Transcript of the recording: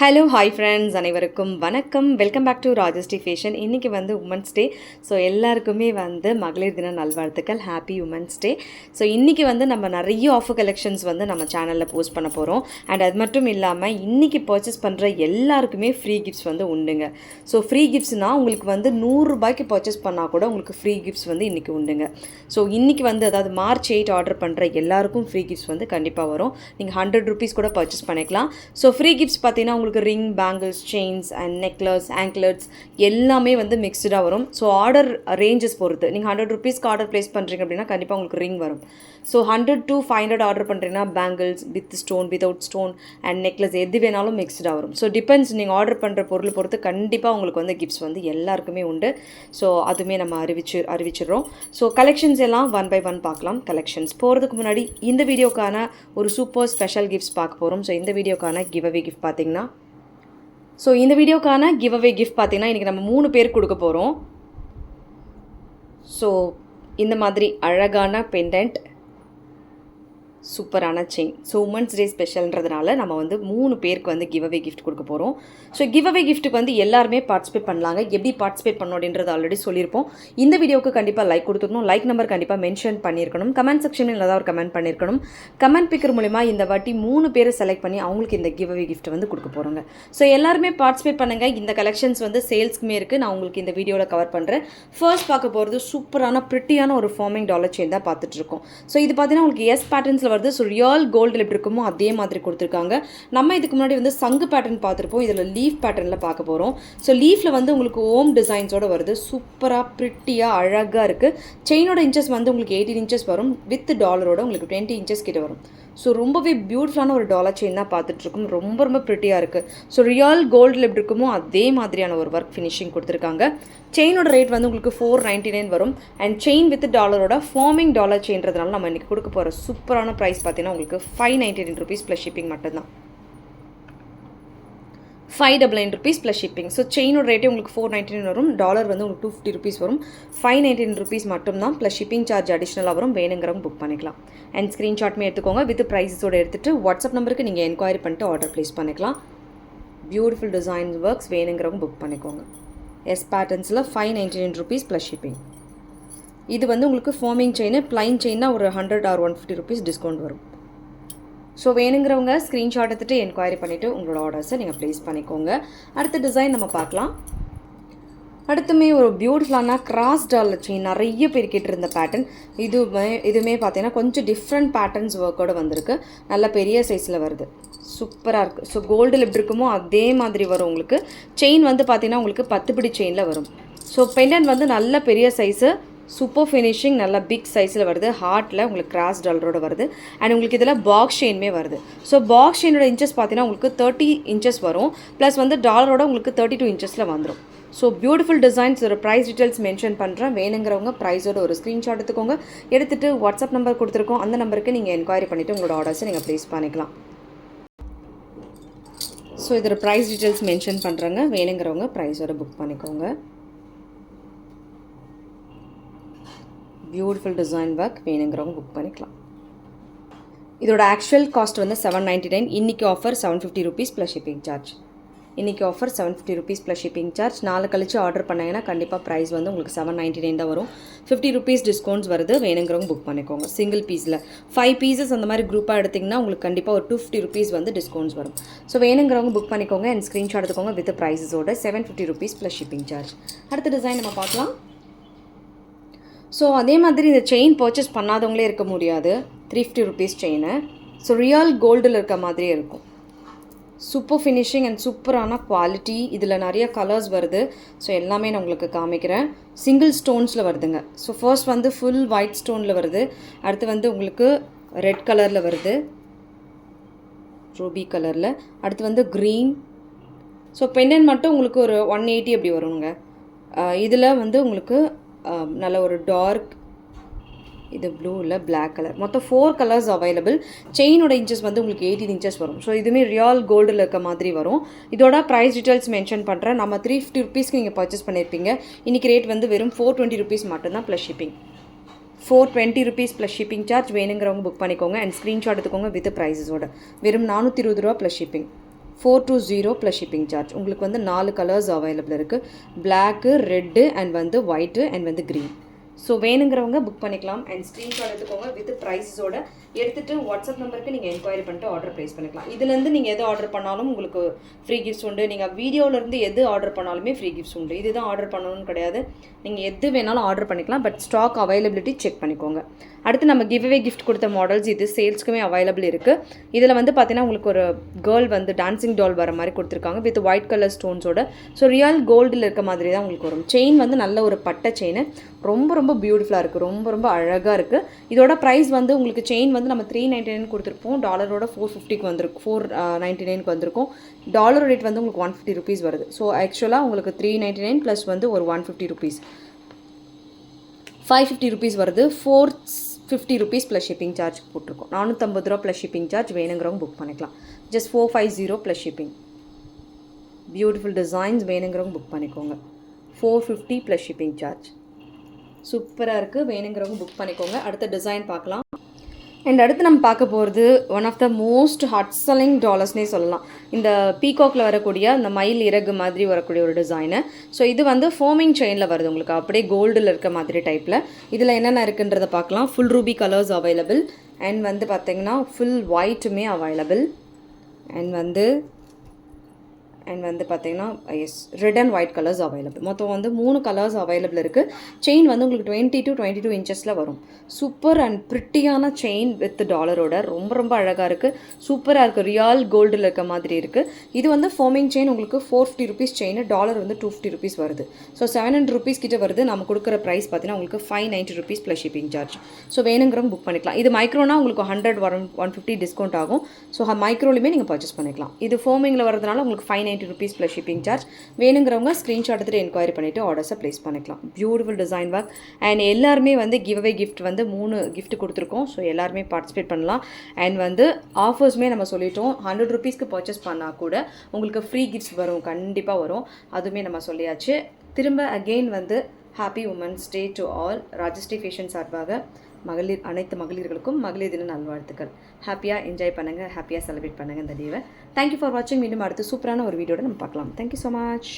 Hello hi friends அனைவருக்கும் வணக்கம். Welcome back to ராஜஸ்டி fashion இன்றைக்கி வந்து உமன்ஸ் டே ஸோ எல்லாருக்குமே வந்து மகளிர் தின நல்வாழ்த்துக்கள். ஹாப்பி உமன்ஸ் டே ஸோ இன்றைக்கி வந்து நம்ம நிறைய ஆஃபர் கலெக்ஷன்ஸ் வந்து நம்ம சேனலில் போஸ்ட் பண்ண போகிறோம் அண்ட் அது மட்டும் இல்லாமல் இன்றைக்கி பர்ச்சேஸ் பண்ணுற எல்லாருக்குமே ஃப்ரீ கிஃப்ட்ஸ் வந்து உண்டுங்க. ஸோ ஃப்ரீ கிஃப்ட்ஸ்னால் உங்களுக்கு வந்து நூறுரூபாய்க்கு பர்ச்சேஸ் பண்ணால் கூட உங்களுக்கு ஃப்ரீ கிஃப்ட்ஸ் வந்து இன்றைக்கி உண்டுங்க. ஸோ இன்றைக்கி வந்து அதாவது மார்ச் எயிட் ஆர்டர் பண்ணுற எல்லாருக்கும் ஃப்ரீ கிஃப்ட்ஸ் வந்து கண்டிப்பாக வரும். நீங்கள் ஹண்ட்ரட் ருபீஸ் கூட பர்ச்சேஸ் பண்ணிக்கலாம். ஸோ ஃப்ரீ கிஃப்ட்ஸ் பார்த்தீங்கன்னா உங்களுக்கு ring bangles chains and necklace anklets எல்லாமே வந்து மிக்ஸ்டாக வரும். ஸோ ஆர்டர் ரேஞ்சஸ் பொறுத்து. நீங்கள் ஹண்ட்ரட் ருபீஸ்க்கு ஆர்டர் ப்ளேஸ் பண்ணுறீங்க அப்படின்னா கண்டிப்பாக உங்களுக்கு ரிங் வரும். So hundred to five hundred order பண்ணுறீங்கன்னா bangles with stone without stone and necklace எது வேணாலும் மிக்ஸ்டாக வரும். ஸோ டிபெண்ட்ஸ் நீங்கள் ஆர்டர் பண்ணுற பொருள் பொறுத்து கண்டிப்பாக உங்களுக்கு வந்து கிஃப்ட்ஸ் வந்து எல்லாருக்குமே உண்டு. ஸோ அதுவுமே நம்ம அறிவிச்சு அறிவிச்சிடுறோம். ஸோ கலெக்ஷன்ஸ் எல்லாம் ஒன் பை ஒன் பார்க்கலாம். கலெக்ஷன்ஸ் போகிறதுக்கு முன்னாடி இந்த வீடியோக்கான ஒரு சூப்பர் ஸ்பெஷல் கிஃப்ட்ஸ் பார்க்க போகிறோம் ஸோ இந்த வீடியோக்கான கிவ் அவே கிஃப்ட் பார்த்தீங்கன்னா ஸோ இந்த வீடியோக்கான கிவ் அவே கிஃப்ட் பார்த்தீங்கன்னா இன்றைக்கி நம்ம மூணு பேர் கொடுக்க போகிறோம் ஸோ இந்த மாதிரி அழகான பெண்டன்ட் சூப்பரான செயின் ஸோ உமன்ஸ் டே ஸ்பெஷல்ன்றதுனால நம்ம வந்து மூணு பேருக்கு வந்து கிவ் அவே கிஃப்ட் கொடுக்க போகிறோம் ஸோ கிவ் அவே கிஃப்ட்டுக்கு வந்து எல்லாருமே பார்ட்டிசிபேட் பண்ணலாங்க. எப்படி பார்ட்டிசிபேட் பண்ணணும் அப்படின்றது ஆல்ரெடி சொல்லியிருப்போம். இந்த வீடியோவுக்கு கண்டிப்பாக லைக் கொடுத்துருக்கணும் லைக் நம்பர் கண்டிப்பாக மென்ஷன் பண்ணியிருக்கணும். கமெண்ட் செக்ஷனில் ஏதாவது ஒரு கமெண்ட் பண்ணியிருக்கணும். கமெண்ட் பிக்கர் மூலிமா இந்த வாட்டி மூணு பேரை செலக்ட் பண்ணி அவங்களுக்கு இந்த கிவ் அவே கிஃப்ட் வந்து கொடுக்க போகிறோங்க ஸோ எல்லாருமே பார்ட்டிசிபேட் பண்ணுங்கள் இந்த கலெக்ஷன்ஸ் வந்து சேல்ஸ்க்குமே இருக்குது நான் உங்களுக்கு இந்த வீடியோவில் கவர் பண்ணுறேன் ஃபர்ஸ்ட் பார்க்க போகிறது சூப்பரான ப்ரிட்டியான ஒரு ஃபார்மிங் டாலர் செயின் தான் பார்த்துட்ருக்கோம் ஸோ இது பார்த்தீங்கன்னா உங்களுக்கு எஸ் பேட்டர்ன்ஸில் வருது. ஸோ ரியல் கோல்டில் எப்படி இருக்குமோ அதே மாதிரி கொடுத்துருக்காங்க. நம்ம இதுக்கு முன்னாடி வந்து சங்கு பேட்டர்ன் பார்த்துருப்போம். இதில் லீஃப் பேட்டர்னில் பார்க்க போகிறோம் ஸோ லீஃபில் வந்து உங்களுக்கு ஓம் டிசைன்ஸோட வருது. சூப்பராக ப்ரிட்டியாக அழகாக இருக்குது செயினோட இன்ச்சஸ் வந்து உங்களுக்கு எயிட்டீன் இன்ச்சஸ் வரும். வித் டாலரோட உங்களுக்கு டுவெண்ட்டி இன்ச்சஸ் கிட்ட வரும். ஸோ ரொம்பவே பியூட்டிஃபுல்லான ஒரு டாலர் செயின் தான் பார்த்துட்ருக்கோம். ரொம்ப ரொம்ப ப்ரிட்டியாக இருக்குது ஸோ ரியல் கோல்டில் எப்படி இருக்குமோ அதே மாதிரியான ஒரு ஒர்க் ஃபினிஷிங் கொடுத்துருக்காங்க. செயினோட ரேட் வந்து உங்களுக்கு ஃபோர் நைன்ட்டி நைன் வரும் அண்ட் செயின் வித் டாலரோட ஃபார்மிங் டாலர் செயின்றதுனால நம்ம இன்றைக்கி கொடுக்க போகிற சூப்பரான ப்ரைஸ் பார்த்தீங்கன்னா உங்களுக்கு five ninety nine rupees plus shipping மட்டும்தான். Five double nine rupees plus shipping so செயினோட ரேட்டே உங்களுக்கு ஃபோர் நைன்டீன் வரும். டாலர் வந்து உங்களுக்கு டூ ஃபிஃப்டி ருபீஸ் வரும். ஃபைவ் நைன்டீன் ருபீஸ் மட்டும்தான் ப்ளஸ் ஷிப்பிங் சார்ஜ் அடிஷ்னலாக வரும். வேணுங்கிறவங்க புக் பண்ணிக்கலாம். அண்ட் ஸ்க்ரீன்ஷாட்மே எடுத்துக்கோங்க. வித் ப்ரைஸஸோடு எடுத்துகிட்டு வாட்ஸ்அப் நம்பருக்கு நீங்கள் என்கொயரி பண்ணிட்டு ஆர்டர் ப்ளேஸ் பண்ணிக்கலாம். பியூட்டிஃபுல் டிசைன்ஸ் ஒர்க்ஸ் வேணுங்கிறவங்க புக் பண்ணிக்கோங்க. S பேட்டர்ன்ஸில் five ninety nine rupees plus shipping இது வந்து உங்களுக்கு ஃபார்மிங் செயின் ப்ளைன் செயின்னா ஒரு hundred or one fifty rupees discount வரும். ஸோ வேணுங்கிறவங்க ஸ்க்ரீன்ஷாட் எடுத்துகிட்டு என்கொயரி பண்ணிவிட்டு உங்களோட ஆர்டர்ஸை நீங்கள் ப்ளேஸ் பண்ணிக்கோங்க. அடுத்த டிசைன் நம்ம பார்க்கலாம். அடுத்துமே ஒரு பியூட்டிஃபுல்லான கிராஸ் டால் செயின் நிறைய பேர் கேட்டிருந்த பேட்டர்ன் இதுவுமே இதுவுமே பார்த்தீங்கன்னா கொஞ்சம் டிஃப்ரெண்ட் பேட்டர்ன்ஸ் ஒர்க்கோடு வந்திருக்கு. நல்ல பெரிய சைஸில் வருது. சூப்பராக இருக்குது ஸோ கோல்டில் எப்படி இருக்குமோ அதே மாதிரி வரும் உங்களுக்கு. செயின் வந்து பார்த்தீங்கன்னா உங்களுக்கு பத்து பிடி செயினில் வரும். ஸோ பெண்டன் வந்து நல்ல பெரிய சைஸு சூப்பர் ஃபினிஷிங் நல்லா பிக் சைஸில் வருது. ஹார்ட்டில் உங்களுக்கு கிராஸ் டாலரோட வருது. அண்ட் உங்களுக்கு இதில் பாக்ஸ் செயின்மே வருது. ஸோ பாக்ஸ் செயினோட இன்ச்சஸ் பார்த்தீங்கன்னா உங்களுக்கு தேர்ட்டி இன்ச்சஸ் வரும். ப்ளஸ் வந்து டாலரோட உங்களுக்கு தேர்ட்டி டூ இன்ச்சஸில் வந்துடும் ஸோ பியூட்டிஃபுல் டிசைன்ஸ் ஒரு ப்ரைஸ் டீட்டெயில்ஸ் மென்ஷன் பண்ணுறேன் வேணுங்கிறவங்க ப்ரைஸோட ஒரு ஸ்க்ரீன்ஷாட் எடுத்துக்கோங்க. எடுத்துகிட்டு வாட்ஸ்அப் நம்பர் கொடுத்துருக்கோம். அந்த நம்பருக்கு நீங்கள் என்கொயரி பண்ணிவிட்டு உங்களோட ஆர்டர்ஸை நீங்கள் ப்ளேஸ் பண்ணிக்கலாம். ஸோ இதோட ப்ரைஸ் டீட்டெயில்ஸ் மென்ஷன் பண்ணுறேங்க வேணுங்கிறவங்க ப்ரைஸோட புக் பண்ணிக்கோங்க. பியூட்டிஃபுல் டிசைன் ஒர்க் வேணுங்கிறவங்க புக் பண்ணிக்கலாம். இதோட ஆக்சுவல் காஸ்ட் வந்து செவன் நைன்ட்டி நைன் இன்றைக்கி offer seven fifty rupees plus shipping charge இன்றைக்கி offer seven fifty rupees plus shipping charge நாலு கழிச்சு ஆர்டர் பண்ணிங்கன்னா கண்டிப்பாக ப்ரைஸ் வந்து உங்களுக்கு செவன் நைன்ட்டி நைன் தான் வரும். ஃபிஃப்டி ருபீஸ் டிஸ்கவுண்ட்ஸ் வருது வேணுங்கிறவங்க புக் பண்ணிக்கோங்க. சிங்கிள் பீஸில் ஃபைவ் பீசஸ் அந்த மாதிரி குரூப்பாக எடுத்திங்கன்னா உங்களுக்கு கண்டிப்பாக ஒரு டூ ஃபிஃப்டி ருபீஸ் வந்து டிஸ்கவுண்ட்ஸ் வரும். ஸோ வேணுங்கிறவங்க புக் பண்ணிக்கோங்க அண்ட் ஸ்க்ரீன்ஷாட் எடுத்துக்கோங்க with ப்ரைஸஸோட seven fifty rupees plus shipping charge அடுத்த டிசைன் நம்ம பார்க்கலாம். ஸோ அதே மாதிரி இந்த செயின் பர்ச்சேஸ் பண்ணாதவங்களே இருக்க முடியாது. Three fifty rupees chain so real கோல்டில் இருக்க மாதிரியே இருக்கும். சூப்பர் ஃபினிஷிங் அண்ட் சூப்பரான குவாலிட்டி இதில் நிறைய கலர்ஸ் வருது. ஸோ எல்லாமே நான் உங்களுக்கு காமிக்கிறேன். சிங்கிள் ஸ்டோன்ஸில் வருதுங்க. ஸோ ஃபர்ஸ்ட் வந்து ஃபுல் ஒயிட் ஸ்டோனில் வருது. அடுத்து வந்து உங்களுக்கு ரெட் கலரில் வருது. ரூபி கலரில் அடுத்து வந்து க்ரீன் ஸோ பெண்டன் மட்டும் உங்களுக்கு ஒரு ஒன் எயிட்டி அப்படி வருங்க. இதில் வந்து உங்களுக்கு Um, நல்ல ஒரு டார்க் இது ப்ளூவில் பிளாக் கலர் மொத்தம் ஃபோர் கலர்ஸ் அவைலபிள் செயினோட இன்ச்சஸ் வந்து உங்களுக்கு எயிட்டீன் இன்ச்சஸ் வரும். ஸோ இதுவுமே ரியல் கோல்டில் இருக்க மாதிரி வரும். இதோட ப்ரைஸ் டீட்டெயில்ஸ் மென்ஷன் பண்ணுறேன் நம்ம த்ரீ ஃபிஃப்டி ருபீஸ்க்கு நீங்கள் பர்ச்சேஸ் பண்ணியிருப்பீங்க இன்றைக்கி ரேட் வந்து வெறும் ஃபோர் டுவெண்ட்டி ருபீஸ் மட்டும்தான் plus shipping four twenty rupees plus shipping charge வேணுங்கிறவங்க புக் பண்ணிக்கோங்க அண்ட் ஸ்க்ரீன்ஷாட் எடுத்துக்கோங்க வித் ப்ரைஸஸோட வெறும் நானூற்றி இருபது ரூபா plus shipping four two zero plus shipping charge உங்களுக்கு வந்து நாலு கலர்ஸ் அவைலபிள் இருக்குது பிளாக்கு ரெட்டு அண்ட் வந்து ஒயிட்டு அண்ட் வந்து க்ரீன் ஸோ வேணுங்கிறவங்க புக் பண்ணிக்கலாம் அண்ட் ஸ்க்ரீன்ஷாட் எடுத்துக்கோங்க வித் ப்ரைஸஸோட எடுத்துகிட்டு வாட்ஸ்அப் நம்பருக்கு நீங்கள் என்கொயரி பண்ணிட்டு ஆர்டர் ப்ளேஸ் பண்ணிக்கலாம். இதுலேருந்து நீங்கள் எது ஆர்டர் பண்ணாலும் உங்களுக்கு ஃப்ரீ கிஃப்ட்ஸ் உண்டு. நீங்கள் வீடியோவிலேருந்து எது ஆர்டர் பண்ணாலுமே ஃப்ரீ கிஃப்ட்ஸ் உண்டு. இதுதான் ஆர்டர் பண்ணணும்னு கிடையாது. நீங்கள் எது வேணாலும் ஆர்டர் பண்ணிக்கலாம். பட் ஸ்டாக் அவைலபிலிட்டி செக் பண்ணிக்கோங்க. அடுத்து நம்ம கிவ்வே கிஃப்ட் கொடுத்த மாடல்ஸ் இது சேல்ஸ்க்குமே அவைலபிள் இருக்குது இதில் வந்து பார்த்தீங்கன்னா உங்களுக்கு ஒரு கேர்ள் வந்து டான்சிங் டால் வர மாதிரி கொடுத்துருக்காங்க. வித் ஒயிட் கலர் ஸ்டோன்ஸோட ஸோ ரியல் கோல்டில் இருக்க மாதிரி தான் உங்களுக்கு வரும். செயின் வந்து நல்ல ஒரு பட்டை செயின் ரொம்ப ரொம்ப பியூட்டிஃபுல்லாக இருக்குது ரொம்ப ரொம்ப அழகாக இருக்குது இதோட ப்ரைஸ் வந்து உங்களுக்கு செயின் வந்து நம்ம த்ரீ நைன்டி நைன் கொடுத்துருப்போம். டாலரோட ஃபோர் ஃபிஃப்டிக்கு வந்திருக்கும் ஃபோர் நைன்ட்டி நைனுக்கு வந்திருக்கும். டாலர் ரேட் வந்து உங்களுக்கு ஒன் ஃபிஃப்டி ருபீஸ் வருது. ஸோ ஆக்சுவலாக உங்களுக்கு த்ரீ நைன்ட்டி நைன் ப்ளஸ் வந்து ஒரு one fifty rupees five fifty rupees வருது. Four fifty rupees plus shipping charge போட்டிருக்கோம். நானூற்றம்பது ரூபா ப்ளஸ் ஷிப்பிங் சார்ஜ் வேணுங்கிறவங்க புக் பண்ணிக்கலாம். Just four five zero plus shipping beautiful designs வேணுங்கிறவங்க புக் பண்ணிக்கோங்க. Four fifty plus shipping charge சூப்பராக இருக்குது வேணுங்கிறவங்க புக் பண்ணிக்கோங்க. அடுத்த டிசைன் பார்க்கலாம். அண்ட் அடுத்து நம்ம பார்க்க போகிறது one of the most hot selling டாலர்ஸ்னே சொல்லலாம். இந்த பீகாக்கில் வரக்கூடிய அந்த மயில் இறகு மாதிரி வரக்கூடிய ஒரு டிசைனு ஸோ இது வந்து ஃபோமிங் செயினில் வருது உங்களுக்கு. அப்படியே கோல்டில் இருக்க மாதிரி டைப்பில் இதில் என்னென்ன இருக்குன்றதை பார்க்கலாம். Full ruby colours available and வந்து பார்த்திங்கன்னா ஃபுல் ஒயிட்டுமே அவைலபிள் அண்ட் வந்து அண்ட் வந்து பார்த்தீங்கன்னா yes red and white colours available மொத்தம் வந்து மூணு கலர்ஸ் அவைலபிள் இருக்குது செயின் வந்து உங்களுக்கு டுவெண்ட்டி டு டுவெண்ட்டி டூ இன்ச்சஸில் வரும் சூப்பர் அண்ட் ப்ரிட்டியான செயின் வித் டாலரோட ரொம்ப ரொம்ப அழகாக இருக்குது சூப்பராக இருக்குது ரியல் கோல்டில் இருக்க மாதிரி இருக்குது இது வந்து ஃபோமிங் செயின் உங்களுக்கு four fifty rupees chain dollar வந்து டூ ஃபிஃப்டி ருபீஸ் வருது. ஸோ செவன் ஹண்ட்ரட் ருபீஸ் கிட்ட வருது. நம்ம கொடுக்குற ப்ரைஸ் பார்த்தீங்கன்னா உங்களுக்கு five ninety rupees plus shipping charge so வேணுங்கிறவங்க புக் பண்ணிக்கலாம். இது மைக்ரோனா உங்களுக்கு ஹண்ட்ரட் வரும் ஒன் ஃபிஃப்டி டிஸ்கவுண்ட் ஆகும் ஸோ மைக்ரோலையுமே நீங்கள் பர்ச்சேஸ் பண்ணிக்கலாம். இது ஃபோமிங்கில் வரதுனால உங்களுக்கு five ninety rupees plus shipping charge வேணுங்கிறவங்க ஸ்க்ரீன்ஷாட் எடுத்துகிட்டு என்கொயரி பண்ணிவிட்டு ஆர்டர்ஸை ப்ளேஸ் பண்ணிக்கலாம். பியூட்டிஃபுல் டிசைன் ஒர்க் அண்ட் எல்லாருமே வந்து கிவ் அவே கிஃப்ட் வந்து மூணு கிஃப்ட் கொடுத்துருக்கோம். ஸோ எல்லாருமே பார்ட்டிசிபேட் பண்ணலாம். அண்ட் வந்து ஆஃபர்ஸுமே நம்ம சொல்லிட்டோம். ஹண்ட்ரட் ருபீஸ்க்கு பர்ச்சேஸ் பண்ணால் கூட உங்களுக்கு ஃப்ரீ கிஃப்ட்ஸ் வரும். கண்டிப்பாக வரும். அதுவுமே நம்ம சொல்லியாச்சு. திரும்ப அகெயின் வந்து happy women's day to all Rajashree fashion சார்பாக மகளிர் அனைத்து மகளிர்களுக்கும் மகளிர் தின நல்வாழ்த்துக்கள். ஹாப்பியாக என்ஜாய் பண்ணுங்கள் ஹாப்பியாக செலிப்ரேட் பண்ணுங்கள் இந்த டேவை தேங்க்யூ ஃபார் வாட்சிங் மீண்டும் அடுத்து சூப்பரான ஒரு வீடியோட நம்ம பார்க்கலாம். Thank you so much